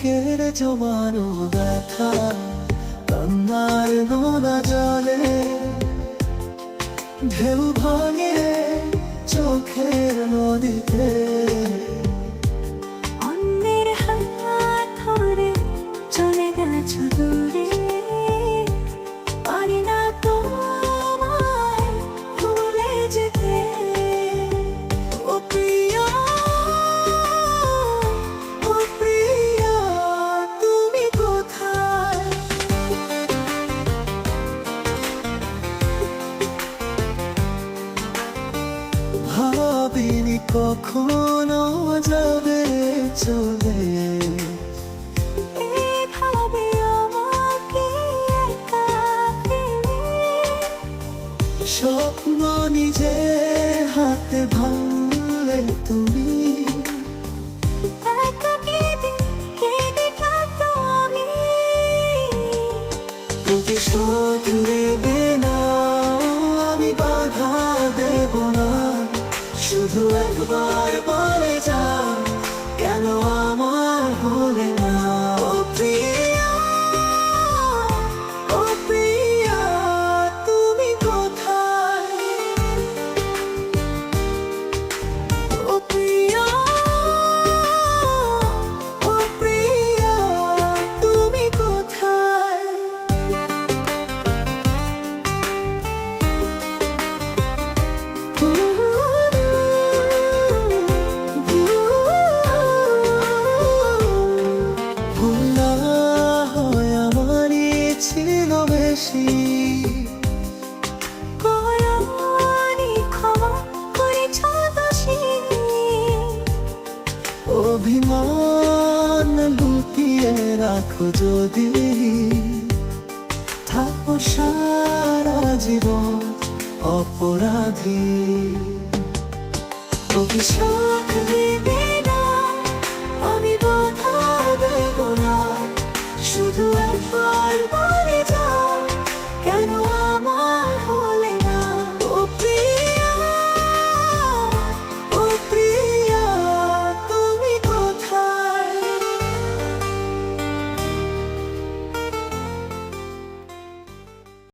জমানো ব্যথা কান্নার নোনা জলে ঢেউ ভাঙে চোখের নদীতে ভাবিনি কখনো যাবে চলে। স্বপ্ন নিজে হাতে ভাঙলে তুমি। প্রতিশোধ নেবে শুধু একবার বলে যাও কেন আমার অভিমান লুকিয়ে রাখো যদি। থাকো সারা জীবন অপরাধী। অভিশাপ দিবে না, আমি বাধা দেব না। শুধু একবার যাও, কেন